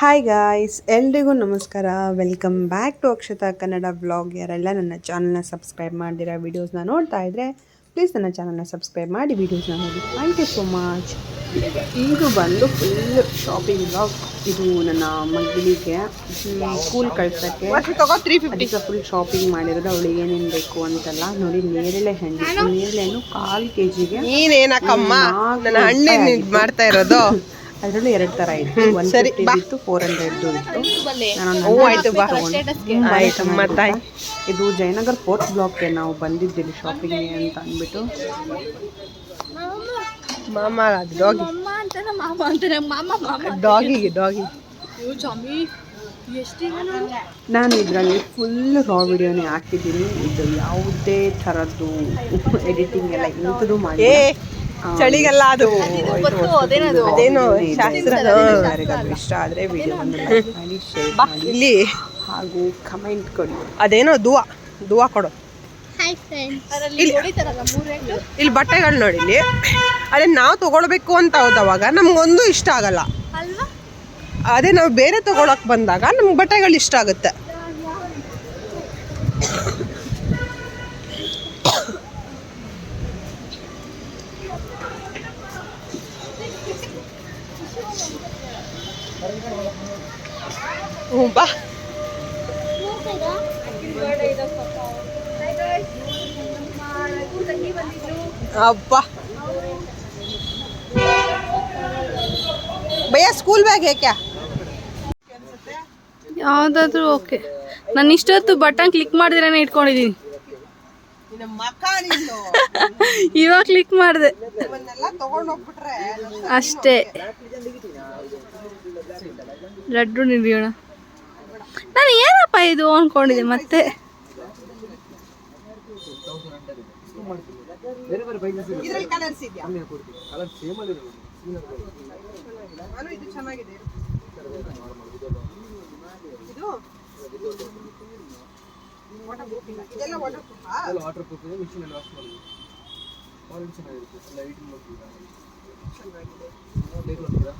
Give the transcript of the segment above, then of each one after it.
Hi guys ಎಲ್ರಿಗೂ ನಮಸ್ಕಾರ. Welcome back to Akshata Kannada blog ಯಾರೆಲ್ಲ ನನ್ನ ಚಾನಲ್ನ ಸಬ್ಸ್ಕ್ರೈಬ್ ಮಾಡಿದಿರ ವೀಡಿಯೋಸ್ನ ನೋಡ್ತಾ ಇದ್ದರೆ ಪ್ಲೀಸ್ ನನ್ನ ಚಾನಲ್ನ ಸಬ್ಸ್ಕ್ರೈಬ್ ಮಾಡಿ ವೀಡಿಯೋಸ್ನ ನೋಡಿ. ಥ್ಯಾಂಕ್ ಯು ಸೋ ಮಚ್ ಇದು ಬಂದು ಫುಲ್ ಶಾಪಿಂಗ್ ಬ್ಲಾಗ್ ಇದು ನನ್ನ ಮಗಳಿಗೆ ಸ್ಕೂಲ್ ಕಳ್ಸೋಕ್ಕೆ. ತ್ರೀ ಫಿಫ್ಟಿ ಫುಲ್ ಶಾಪಿಂಗ್ ಮಾಡಿರೋದು. ಅವಳಿಗೆ ಏನೇನು ಬೇಕು ಅಂತೆಲ್ಲ ನೋಡಿ. ನೇರಳೆ ಹಣ್ಣು ನೇರಳೆ ಹಣ್ಣು ಕಾಲು ಕೆ ಜಿಗೆ ನೀನೇನಕ್ಕಮ್ಮ ಮಾಡ್ತಾ ಇರೋದು. ಅದರಲ್ಲಿ ಎರಡು ಥರ ಇತ್ತು. ಒನ್ ಸರಿ, ಇತ್ತು ಫೋರ್ ಹಂಡ್ರೆಡ್ದು ಇತ್ತು. ಆಯ್ತು ಬಾ. ಇದು ಜಯನಗರ್ ಫೋರ್ತ್ ಬ್ಲಾಕ್ಗೆ ನಾವು ಬಂದಿದ್ದೀವಿ ಶಾಪಿಂಗ್ ಅಂತ ಅಂದ್ಬಿಟ್ಟು. ಮಾಮ ಡಾಗಿ ಡಾಗಿಗೆ ಡಾಗಿ ನಾನು? ಇದರಲ್ಲಿ ಫುಲ್ ರಾ ವಿಡಿಯೋನೇ ಹಾಕಿದ್ದೀನಿ. ಇದು ಯಾವುದೇ ಥರದ್ದು ಎಡಿಟಿಂಗ್ ಎಲ್ಲ ಇಂಥದ್ದು ಮಾಡಿ ಚಳಿಗೆಲ್ಲ ಅದು ಅದೇನೋ ಶಾಸ್ತ್ರ ಇಷ್ಟ ಆದರೆ ವಿಡಿಯೋವನ್ನು ಲೈಕ್ ಶೇರ್ ಮಾಡಿ ಇಲ್ಲಿ ಹಾಗೂ ಕಮೆಂಟ್ ಕೊಡಿ. ಅದೇನೋ ದುವಾ ದುವಾ ಕೊಡು. ಹಾಯ್ ಫ್ರೆಂಡ್ಸ್ ಅದರಲ್ಲಿ ಹೊಡಿತಾರಲ್ಲ ಮೂರೇ ಇಲ್ಲಿ ಬಟ್ಟೆಗಳು ನೋಡಿ ಇಲ್ಲಿ. ಅದೇ ನಾವು ತಗೊಳ್ಬೇಕು ಅಂತ ಹೋದವಾಗ ನಮ್ಗೊಂದು ಇಷ್ಟ ಆಗಲ್ಲ. ಅಲ್ವಾ? ಅದೇ ನಾವು ಬೇರೆ ತಗೊಳಕ್ ಬಂದಾಗ ನಮ್ಗೆ ಬಟ್ಟೆಗಳು ಇಷ್ಟ ಆಗುತ್ತೆ. ಭಯ್ಯ ಸ್ಕೂಲ್ ಬ್ಯಾಗ್ ಹೇಕ್ಯಾ ಯಾವ್ದಾದ್ರು ಓಕೆ ನಾನು ಇಷ್ಟೊತ್ತು ಬಟನ್ ಕ್ಲಿಕ್ ಮಾಡಿದ್ರೇನೆ ಇಟ್ಕೊಂಡಿದ್ದೀನಿ ಇವಾಗ ಕ್ಲಿಕ್ ಮಾಡಿದೆ. ಅಷ್ಟೇ. ಲಡ್ಡು ನಿಡಿಯೋಣ. ನಾನು ಏನಪ್ಪ ಇದು ಅನ್ಕೊಂಡಿದ್ದೆ ಮತ್ತೆ? ಇದ್ರಲ್ಲಿ ಕಲರ್ಸ್ ಇದೆಯಾ? ನಾನು ಇದು ಚೆನ್ನಾಗಿದೆ ಇದು ವಾಟರ್ ಪ್ರೂಫ್ ಇಲ್ಲ. ಇದೆಲ್ಲ ವಾಟರ್ ಪ್ರೂಫಾ ವಾಟರ್ ಪ್ರೂಫ್ ಇದೆ ಮಿಷಿನ್ ಅಲ್ಲಿ ವಾಶ್ ಮಾಡಿ ಕ್ವಾಲಿಟಿ ಚೆನ್ನಾಗಿರುತ್ತೆ ಲೈಟ್ ನೋಡ್ತೀರಾ?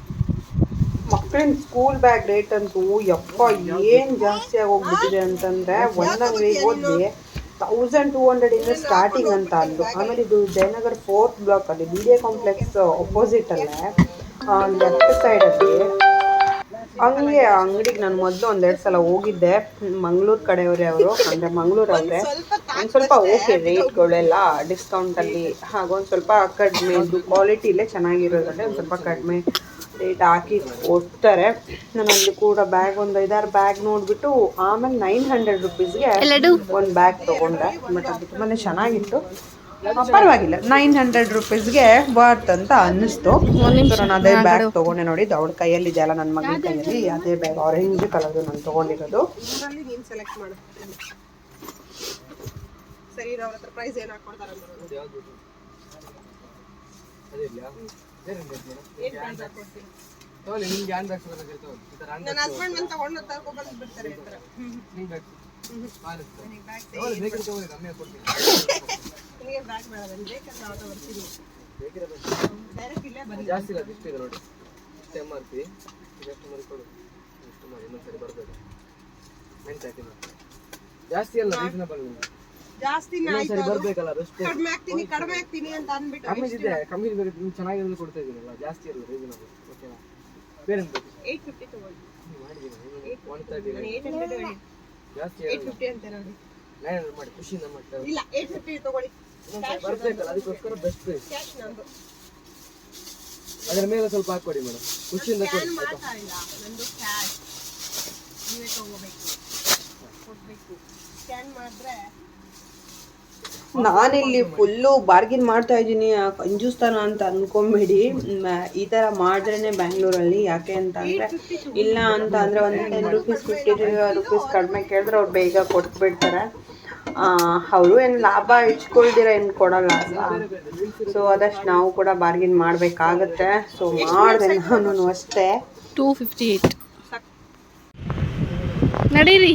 ಮಕ್ಕಳಿನ ಸ್ಕೂಲ್ ಬ್ಯಾಗ್ ರೇಟ್ ಅಂತೂ ಯಪ್ಪ ಏನ್ ಜಾಸ್ತಿ ಆಗೋಗ್ಬಿಟ್ಟಿದೆ ಅಂತಂದ್ರೆ ಒನ್ ಅಂಗಡಿಗೆ ಹೋದ್ವಿ. ತೌಸಂಡ್ ಟೂ ಹಂಡ್ರೆಡ್ ಇಂದ ಸ್ಟಾರ್ಟಿಂಗ್ ಅಂತ ಅಂದ್ರು ಆಮೇಲೆ ಇದು ಜಯನಗರ್ ಫೋರ್ತ್ ಬ್ಲಾಕ್ ಅಲ್ಲಿ ಬಿ ಡಿ ಕಾಂಪ್ಲೆಕ್ಸ್ ಅಪೋಸಿಟ್ ಅಲ್ಲೇ. ಲೆಫ್ಟ್ ಸೈಡ್ ಅಲ್ಲಿ. ಹಂಗೆ ಅಂಗಡಿಗೆ ನಾನು ಮೊದಲು ಒಂದೆರಡು ಸಲ ಹೋಗಿದ್ದೆ. ಮಂಗಳೂರು ಕಡೆಯವರೇ ಅವರು ಅಂದ್ರೆ ಮಂಗಳೂರು ಅವ್ರೆ. ಒಂದು ಸ್ವಲ್ಪ ಓಕೆ ರೇಟ್ಗಳೆಲ್ಲ ಡಿಸ್ಕೌಂಟಲ್ಲಿ ಹಾಗೂ ಒಂದು ಸ್ವಲ್ಪ ಕಡಿಮೆ ಇದು ಇಲ್ಲೇ ಚೆನ್ನಾಗಿರೋದ್ರಲ್ಲಿ ಒಂದು ಸ್ವಲ್ಪ ಕಡಿಮೆ ರೇಟ್ ಹಾಕಿ ಕೊಡ್ತಾರೆ. ನಾನು ಅಲ್ಲಿ ಕೂಡ ಬ್ಯಾಗ್ ಒಂದು ಐದಾರು ಬ್ಯಾಗ್ ನೋಡಿಬಿಟ್ಟು ಆಮೇಲೆ ನೈನ್ ಹಂಡ್ರೆಡ್ ರುಪೀಸ್ಗೆ ಒಂದು ಬ್ಯಾಗ್ ತೊಗೊಂಡೆ. ಬಟ್ ಅದು ತುಂಬಾ ಚೆನ್ನಾಗಿತ್ತು. ಪರವಾಗಿಲ್ಲ. ನೈನ್ ಹಂಡ್ರೆಡ್ ರುಪೀಸ್ಗೆ ವರ್ತ್ ಅಂತ ಅನ್ನಿಸ್ತು. ನಾನು ಅದೇ ಬ್ಯಾಗ್ ತೊಗೊಂಡೆ ನೋಡಿ. ಅವಳ ಕೈಯಲ್ಲಿ ಇದೆಯಲ್ಲ ನನ್ನ ಮಗನ ಕೈಯಲ್ಲಿ. ಅದೇ ಬ್ಯಾಗ್ ಆರೆಂಜ್ ಕಲರ್ ನಾನು ತೊಗೊಂಡಿರೋದು. ಸರಿ ಅವ್ರ ಹತ್ರ ಪ್ರೈಸ್ ಏನು ನನ್ನ ಹಸ್ಬೆಂಡ್ ಬಂದು ತಗೊಂಡು ಬಿಡ್ತಾರೆ ಈ ಥರ. ಬ್ಯಾಗ್ ಬೇಡ ಬೇಕಂದ್ರೆ ಬರ್ತೀನಿ. ಡೈರೆಕ್ಟ್ ಇಲ್ಲೇ ಬನ್ನಿ. ಜಾಸ್ತಿ ಇಲ್ಲ ಇಷ್ಟು ಇದೆ ನೋಡಿ. ಇಷ್ಟು ಇದಷ್ಟು ಮಾಡಿ ಕೊಡು. ಇಷ್ಟು ಮಾಡಿ ಇನ್ನೊಂದ್ಸರಿ ಬರಬೇಡ. ಮೆಂಟ್ ಹಾಕಿ ಮಾಡಿ ಜಾಸ್ತಿ ಅಲ್ಲ ರೀಸನಬಲ್ ಜಾಸ್ತಿ ಇನ್ನೊಂದ್ಸರಿ ಬರಬೇಕಲ್ಲ ಅದಷ್ಟು ಕಡಿಮೆ ಆಗ್ತೀನಿ ಕಡಿಮೆ ಆಗ್ತೀನಿ ಅಂತ ಅಂದ್ಬಿಟ್ಟು ಕಮ್ಮಿ ಇದೆ ಕಮ್ಮಿ ಬೇಕು ನಿಮ್ಗೆ ಚೆನ್ನಾಗಿರೋದು ಕೊಡ್ತಾ ಇದ್ದೀನಲ್ಲ ಜಾಸ್ತಿ ಅಲ್ಲ ರೀಸನಬಲ್ ಓಕೆನಾ ಬೇರೆ ಏಯ್ಟ್ ಫಿಫ್ಟಿ ತಗೊಳ್ಳಿ. ಮಾಡಿದ್ದೀನಿ ಒನ್ ತರ್ಟಿ ಜಾಸ್ತಿ ಏಯ್ಟ್ ಫಿಫ್ಟಿ ಅಂತ ನೋಡಿ ನೈನ್ ಮಾಡಿ ಖುಷಿಯಿಂದ ಮಾಡ್ತಾರೆ ಇಲ್ಲ ಏಯ್ಟ್ ಫಿಫ್ಟಿ ತಗೊಳ್ಳಿ. ಬರ್ಬೇಕಲ್ಲ ಅದಕ್ಕೋಸ್ಕರ ಬೆಸ್ಟ್ ಪ್ರೈಸ್ ಅದ್ರ ಮೇಲೆ ಸ್ವಲ್ಪ ಹಾಕೊಡಿ ಮೇಡಮ್ ಖುಷಿಯಿಂದ ಕೊಡಿ ಮಾಡ್ತಾ ಇಲ್ಲ. ನಂದು ಕ್ಯಾಶ್ ನೀವೇ ತಗೋಬೇಕು. ಕೊಡ್ಬೇಕು. ಸ್ಕ್ಯಾನ್ ಮಾಡಿದ್ರೆ ನಾನಿಲ್ಲಿ ಫುಲ್ಲು ಬಾರ್ಗಿನ್ ಮಾಡ್ತಾ ಇದ್ದೀನಿ. ಕಂಜೂಸ್ತಾನ ಅಂತ ಅನ್ಕೊಂಬೇಡಿ. ಈ ಥರ ಮಾಡಿದ್ರೇನೆ ಬ್ಯಾಂಗ್ಳೂರಲ್ಲಿ ಯಾಕೆ ಅಂತ ಅಂದರೆ ಇಲ್ಲ ಅಂತ ಅಂದ್ರೆ ಒಂದು ಟೆನ್ ರುಪೀಸ್ ಫಿಫ್ಟಿ ರುಪೀಸ್ ಕಡಿಮೆ ಕೇಳಿದ್ರೆ ಅವ್ರು ಬೇಗ ಕೊಟ್ಬಿಡ್ತಾರೆ. ಅವರು ಏನು ಲಾಭ ಇಚ್ಕೊಳ್ದಿರ ಏನು ಕೊಡಲ್ಲ. ಸೊ ಅದಷ್ಟು ನಾವು ಕೂಡ ಬಾರ್ಗಿನ್ ಮಾಡಬೇಕಾಗತ್ತೆ. ಸೊ ಮಾಡಿದೆ ನಾನು ಅಷ್ಟೇ. ಟೂ ಫಿಫ್ಟಿ ಏಯ್ಟ್ ನಡೀರಿ.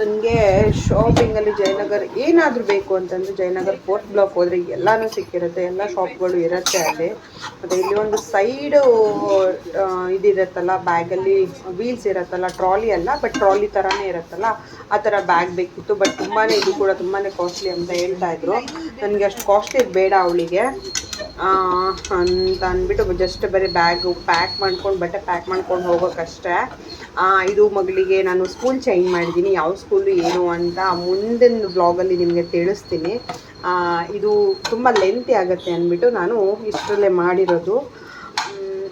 ನನಗೆ ಶಾಪಿಂಗಲ್ಲಿ ಜಯನಗರ್ ಏನಾದರೂ ಬೇಕು ಅಂತಂದರೆ ಜಯನಗರ್ ಫೋರ್ತ್ ಬ್ಲಾಕ್ ಹೋದರೆ ಎಲ್ಲನೂ ಸಿಕ್ಕಿರುತ್ತೆ, ಎಲ್ಲ ಶಾಪ್ಗಳು ಇರುತ್ತೆ ಅಲ್ಲಿ. ಮತ್ತು ಇಲ್ಲಿ ಒಂದು ಸೈಡು ಇದಿರುತ್ತಲ್ಲ ಬ್ಯಾಗಲ್ಲಿ ವೀಲ್ಸ್ ಇರುತ್ತಲ್ಲ ಟ್ರಾಲಿ ಅಲ್ಲ ಬಟ್ ಟ್ರಾಲಿ ಥರನೇ ಇರುತ್ತಲ್ಲ, ಆ ಥರ ಬ್ಯಾಗ್ ಬೇಕಿತ್ತು. ಬಟ್ ತುಂಬಾ ಇದು ಕೂಡ ತುಂಬಾ ಕಾಸ್ಟ್ಲಿ ಅಂತ ಹೇಳ್ತಾ ಇದ್ರು. ನನಗೆ ಅಷ್ಟು ಕಾಸ್ಟ್ಲಿ ಬೇಡ ಅವಳಿಗೆ. ಅಂತ ಅಂದ್ಬಿಟ್ಟು ಜಸ್ಟ್ ಬರೀ ಬ್ಯಾಗು ಪ್ಯಾಕ್ ಮಾಡ್ಕೊಂಡು ಬಟ್ಟೆ ಪ್ಯಾಕ್ ಮಾಡ್ಕೊಂಡು ಹೋಗೋಕ್ಕಷ್ಟೇ ಇದು ಮಗಳಿಗೆ ನಾನು ಸ್ಕೂಲ್ ಚೇಂಜ್ ಮಾಡಿದ್ದೀನಿ. ಯಾವ ಸ್ಕೂಲು ಏನು ಅಂತ ಮುಂದಿನ ಬ್ಲಾಗಲ್ಲಿ ನಿಮಗೆ ತಿಳಿಸ್ತೀನಿ. ಇದು ತುಂಬ ಲೆಂತಿ ಆಗುತ್ತೆ ಅಂದ್ಬಿಟ್ಟು ನಾನು ಇಷ್ಟರಲ್ಲೇ ಮಾಡಿರೋದು.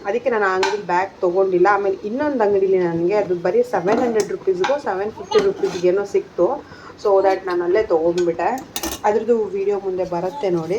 ಅದಕ್ಕೆ ನಾನು ಆ ಅಂಗಡಿ ಬ್ಯಾಗ್ ತೊಗೊಂಡಿಲ್ಲ. ಆಮೇಲೆ ಇನ್ನೊಂದು ಅಂಗಡಿಲಿ ನನಗೆ ಅದು ಬರೀ ಸೆವೆನ್ ಹಂಡ್ರೆಡ್ ರುಪೀಸ್ಗೂ ಸೆವೆನ್ ಫಿಫ್ಟಿ ರುಪೀಸ್ಗೇನೋ ಸಿಕ್ತು. ಸೊ ದ್ಯಾಟ್ ನಾನು ಅಲ್ಲೇ ತೊಗೊಂಡ್ಬಿಟ್ಟೆ. ಅದ್ರದ್ದು ವಿಡಿಯೋ ಮುಂದೆ ಬರುತ್ತೆ ನೋಡಿ.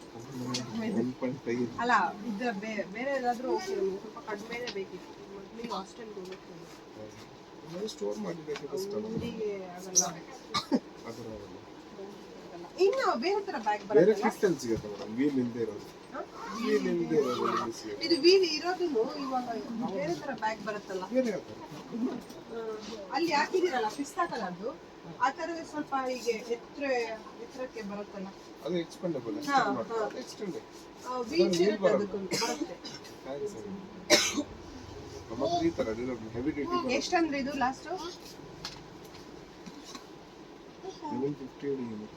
ಅಲ್ಲ ಇದು ಬೇರೆ ಏನಾದರೂ ಓಕೆ ಸ್ವಲ್ಪ ಕಡಿಮೆನೇ ಬೇಕಿತ್ತು. ಮಕ್ಕಳಿಗೆ ಹಾಸ್ಟೆಲ್ಗೆ ಸ್ಟೋರ್ ಮಾಡಬೇಕು ಇನ್ನು ಬೇರೆ ಥರ ಬ್ಯಾಗ್ ಬೇರೆ ಬರುತ್ತಲ್ಲ ಕ್ರಿಸ್ಟಲ್ ಸಿಗುತ್ತೆ ಮೇಡಮ್ ವೀಲ್ ಇಲ್ಲದೆ ಇರೋದು. ವೀಲ್ ಇಲ್ಲದೆ ಇರೋದು ಇದು ವೀಲ್ ಇರೋದು ಇವಾಗ ಬೇರೆ ಥರ ಬ್ಯಾಗ್ ಬರುತ್ತಲ್ಲ? ಬೇರೆ ಅಲ್ಲಿ ಹಾಕಿದಿರಲ್ಲ ಪಿಸ್ತಾ ಕಲರ್ದು ಆ ಸ್ವಲ್ಪ ಹೀಗೆ ಎತ್ತರ ಎತ್ತರಕ್ಕೆ ಬರುತ್ತಲ್ಲ? ಅದು ಎಕ್ಸ್ಪೆಂಡಬಲ್. ಎಕ್ಸ್ಟೆಂಡ್ ವೀಲ್ಸ್ ಇರುತ್ತೆ ಬರುತ್ತೆ. ಈ ತರ ಹೆವಿ ಡ್ಯೂಟಿ ಇದು ಲಾಸ್ಟ್ ಲೆವೆನ್ ಫಿಫ್ಟಿ ಏನು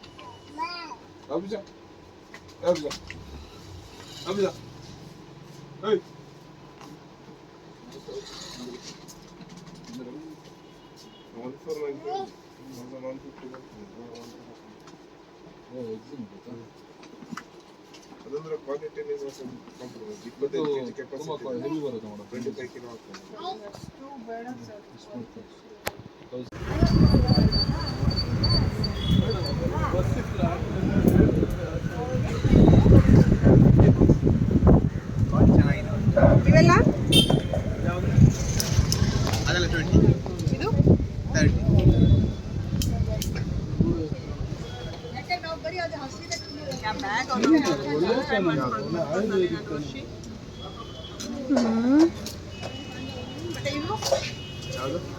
ಅಬ್ಜಾ ಅಬ್ಜಾ ಅಬ್ಜಾ ಏಯ್. ಅದಂದ್ರೆ ಕ್ವಾಲಿಟಿ ಕಾಂಪ್ರಮೈಸ್ ಇಪ್ಪತ್ತೈದು K G capacity twenty five kilo ಆಗ್ತದೆ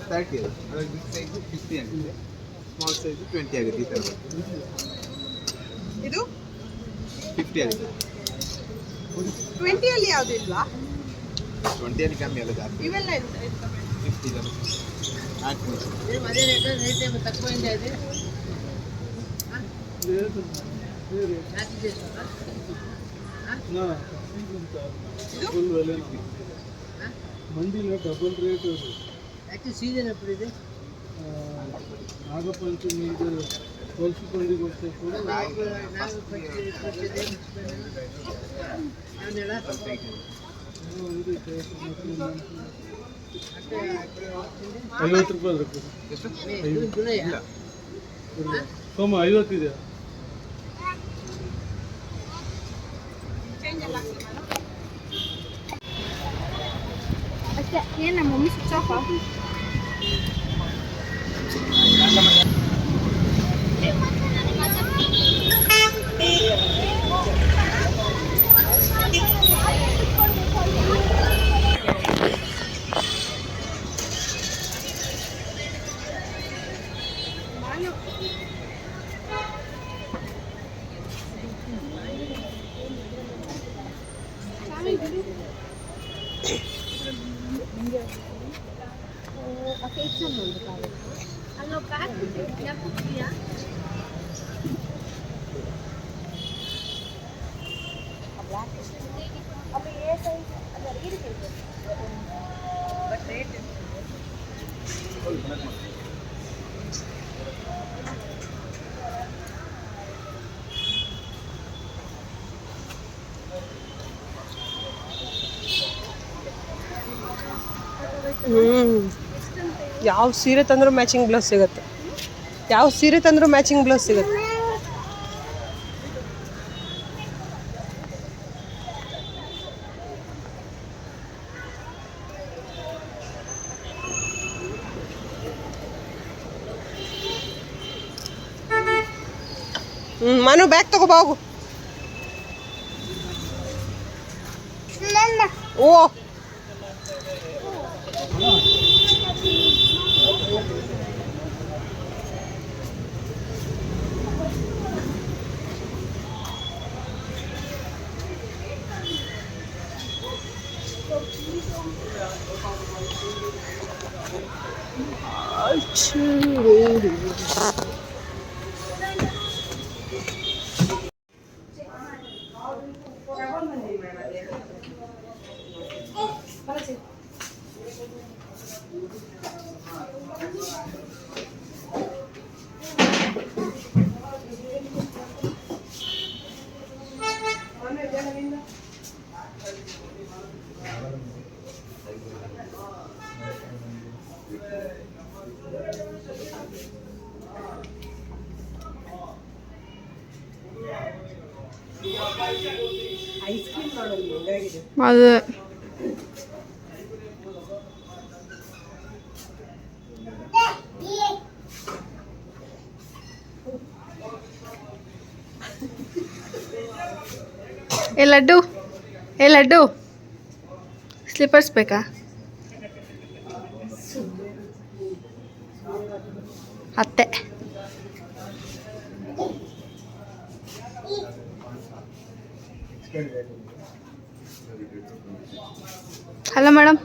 ತರ್ಟಿ ಸೈಜು ಫಿಫ್ಟಿ ಆಗುತ್ತೆ ಸ್ಮಾಲ್ ಸೈಜು ಟ್ವೆಂಟಿ ಆಗುತ್ತೆ ಈ ಥರ ಇದು ಫಿಫ್ಟಿ ಆಗುತ್ತೆ ಟ್ವೆಂಟಿಯಲ್ಲಿ ಯಾವುದು ಇಲ್ವಾ ಟ್ವೆಂಟಿಯಲ್ಲಿ ಕಮ್ಮಿ ಅಲ್ಲ ಜಾಸ್ತಿ ಇವೆಲ್ಲ ಫಿಫ್ಟಿ ನಾಲ್ಕು ಮಂಡಿಲ ಡಬಲ್ ರೇಟ್ ಅದು ಸೀಸನ್ ಎಪ್ಪಡಿದೆ ನಾಗಪಂಚಮಿ ಇದು ಹೊಲಸು ಐವತ್ತು ರೂಪಾಯಿ ಕೂಡ ನಾವು ಅವನ್ನೆಲ್ಲ ಏನು ಒಂದು ಐತೆ, ಮತ್ತೆ ನಾನು- ಐವತ್ತು ರೂಪಾಯಿ ಅದಕ್ಕೆ ಎಷ್ಟು ಜುಲೈ ಇಲ್ಲ ಸೋಮ ಐವತ್ತಿದೆ ಏನು ನಮ್ಮ ಮಮ್ಮಿ ಸ್ವಿಚ್ ಯಾವ ಸೀರೆ ತಂದರೂ ಮ್ಯಾಚಿಂಗ್ ಬ್ಲೌಸ್ ಸಿಗುತ್ತೆ ಯಾವ ಸೀರೆ ತಂದರೂ ಮ್ಯಾಚಿಂಗ್ ಬ್ಲೌಸ್ ಸಿಗುತ್ತೆ ಹ್ಞೂ ಮನು ಬ್ಯಾಗ್ ತಗೋಬಾವು ಓ ಹೋಗು ಓ ಅದು ಏ ಲಡ್ಡು ಏ ಲಡ್ಡು ಸ್ಲಿಪ್ಪರ್ಸ್ ಬೇಕಾ? ಅತ್ತೆ ಹಲೋ ಮೇಡಮ್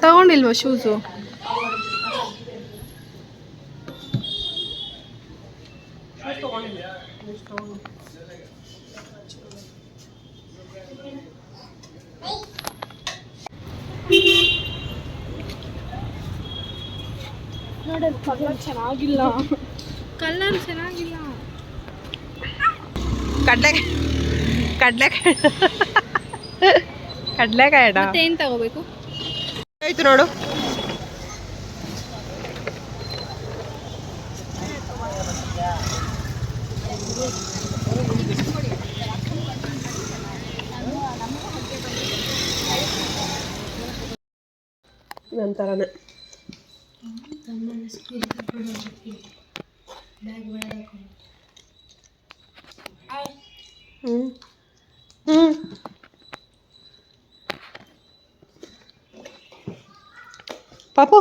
ತಗೊಂಡಿಲ್ವಾ ಶೂಸು ಕಲರ್ ಚೆನ್ನಾಗಿಲ್ಲ. ಕಲರ್ ಚೆನ್ನಾಗಿಲ್ಲ. ಕಡ್ಲೆ ಕಡ್ಲೆಕಾಯಿ. ಕಡ್ಲೆಕಾಯಿ ಅಡ ಮತ್ತೆ ಏನು ತಗೋಬೇಕು? ಆಯ್ತು ನೋಡು. ನಂತರನೇ ಹ್ಮ್ ಹ್ಮ್ ಪಾಪು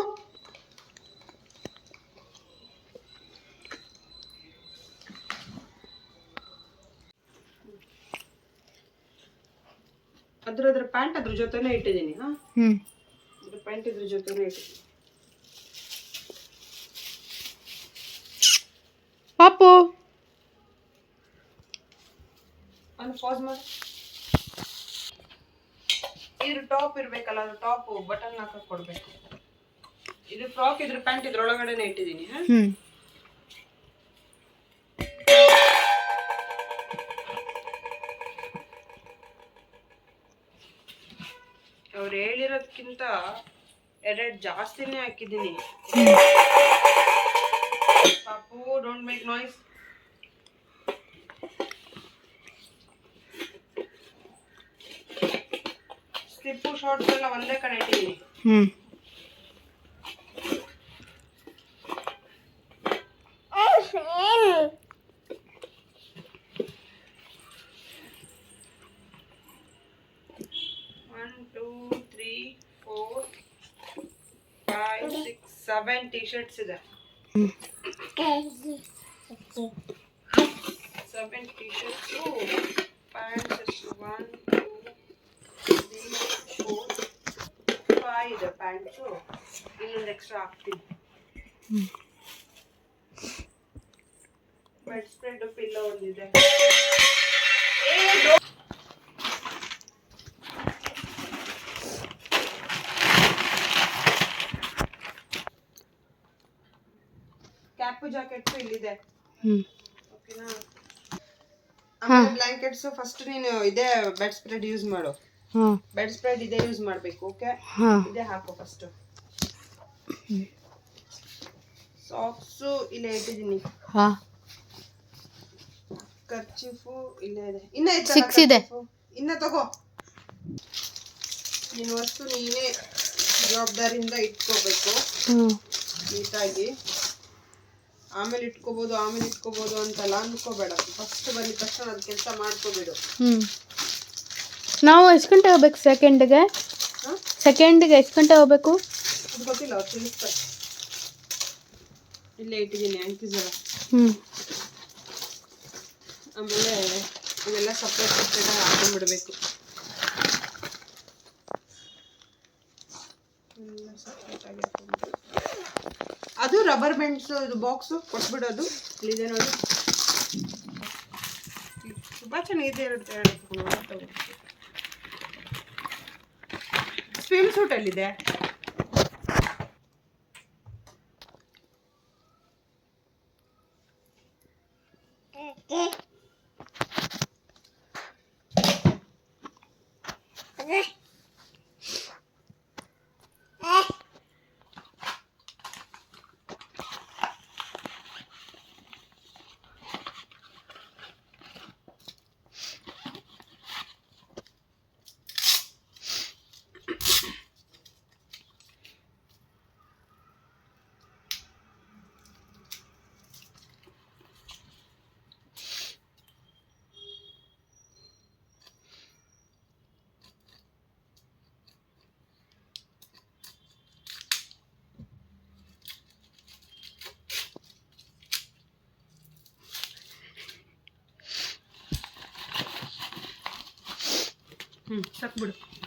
ಅದ್ರ ಅದ್ರ ಪ್ಯಾಂಟ್ ಅದ್ರ ಜೊತೆನೇ ಇಟ್ಟಿದ್ದೀನಿ ಹಾ? ಹ್ಞೂ ಅದ್ರ ಪ್ಯಾಂಟ್ ಇದ್ರ ಜೊತೆನೇ ಇಟ್ಟಿದ್ದೀನಿ ಮಾಡಿ. ಇದ್ರ ಟಾಪ್ ಇರ್ಬೇಕಲ್ಲ ಅದು ಟಾಪ್ ಬಟನ್ ಹಾಕಕ್ ಕೊಡ್ಬೇಕು. ಇದು ಫ್ರಾಕ್ ಇದ್ರ ಪ್ಯಾಂಟ್ ಇದ್ರೊಳಗಡೆನೆ ಇಟ್ಟಿದ್ದೀನಿ ಹಾ? ಹ್ಞೂ ಅವ್ರು ಹೇಳಿರೋದ್ಕಿಂತ ಎರಡೆರಡು ಜಾಸ್ತಿನೇ ಹಾಕಿದ್ದೀನಿ. ಪಾಪು don't make noise slip shorts ಎಲ್ಲ ಒಂದೇ ಕಡೆ ಇಟ್ಟಿದ್ದೀನಿ ಹ್ಞೂ one two three four five six seven T shirts ಇದೆ seven T shirts pants one two three four five ಇದೆ ಪ್ಯಾಂಟ್ಸು ಇನ್ನೊಂದು ಎಕ್ಸ್ಟ್ರಾ ಹಾಕ್ತೀನಿ ಬೆಡ್ ಸ್ಪ್ರೆಡ್ ಪಿಲ್ಲೋ ಒಂದಿದೆ ಕ್ಯಾಪು ಜಾಕೆಟ್ ಇಲ್ಲಿದೆ. ಓಕೆನಾ ಬ್ಲಾಂಕೆಟ್ಸ್ ಫಸ್ಟ್ ನೀನು ಇದೇ ಬೆಡ್ ಸ್ಪ್ರೆಡ್ ಯೂಸ್ ಮಾಡು. ಬೆಡ್ ಸ್ಪ್ರೆಡ್ ಇದೇ ಯೂಸ್ ಮಾಡಬೇಕು ಓಕೆ ಇದೆ ಹಾಕು ಫಸ್ಟ್ ಸಾಕ್ಸ್ ಇಲ್ಲೇ ಇಟ್ಟಿದ್ದೀನಿ. ಕರ್ಚಿಫು ಖರ್ಚಿಫು ಇಲ್ಲೇ ಇದೆ. ಇನ್ನ ಸಿಕ್ಸ್ ಇದೆ. ಇನ್ನ ತಗೋ. ನೀನು ವಸ್ತು ನೀನೇ ಜವಾಬ್ದಾರಿಯಿಂದ ಇಟ್ಕೋಬೇಕು. ನೀಟಾಗಿ. ಆಮೇಲೆ ಇಟ್ಕೋಬಹುದು ಆಮೇಲೆ ಇಟ್ಕೋಬಹುದು ಅಂತೆಲ್ಲ ಅನ್ಕೋಬೇಡ. ಫಸ್ಟ್ ಬಂದ ತಕ್ಷಣ ಅದು ಕೆಲಸ ಮಾಡ್ಕೋಬಿಡು. ಹ್ಮ್. ನಾವು ಎಷ್ಟು ಗಂಟೆ ಹೋಗ್ಬೇಕು ಸೆಕೆಂಡ್ಗೆ ಸೆಕೆಂಡ್ ಸೆಕೆಂಡ್ಗೆ ಎಷ್ಟು ಗಂಟೆ ಹೋಗ್ಬೇಕು? ಅದು ಗೊತ್ತಿಲ್ಲ ಅವ್ರು ತಿಳಿಸ್ತಾರೆ. ಇಲ್ಲೇ ಇಟ್ಟಿದ್ದೀನಿ ಆ್ಯಂಕಿಸಲ್ಲ ಹ್ಞೂ ಆಮೇಲೆ ಇವೆಲ್ಲ ಸಪ್ರೇಟ್ ಸಪ್ರೇಟಾಗಿ ಹಾಕೊಂಡ್ಬಿಡ್ಬೇಕು ಎಲ್ಲ separate ಆಗಿ ಹಾಕೊಂಡ್ಬಿಡ್ಬೇಕು. ಅದು ರಬ್ಬರ್ ಬೆಂಡ್ಸ್ ಇದು ಬಾಕ್ಸು ಕೊಟ್ಬಿಡೋದು. ಇಲ್ಲಿದೆ ನೋಡಿ. ತುಂಬ ಚೆನ್ನಾಗಿದೆ ಎರಡು ಸ್ವಿಮ್ ಸೂಟ್ ಹ್ಞೂ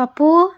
papu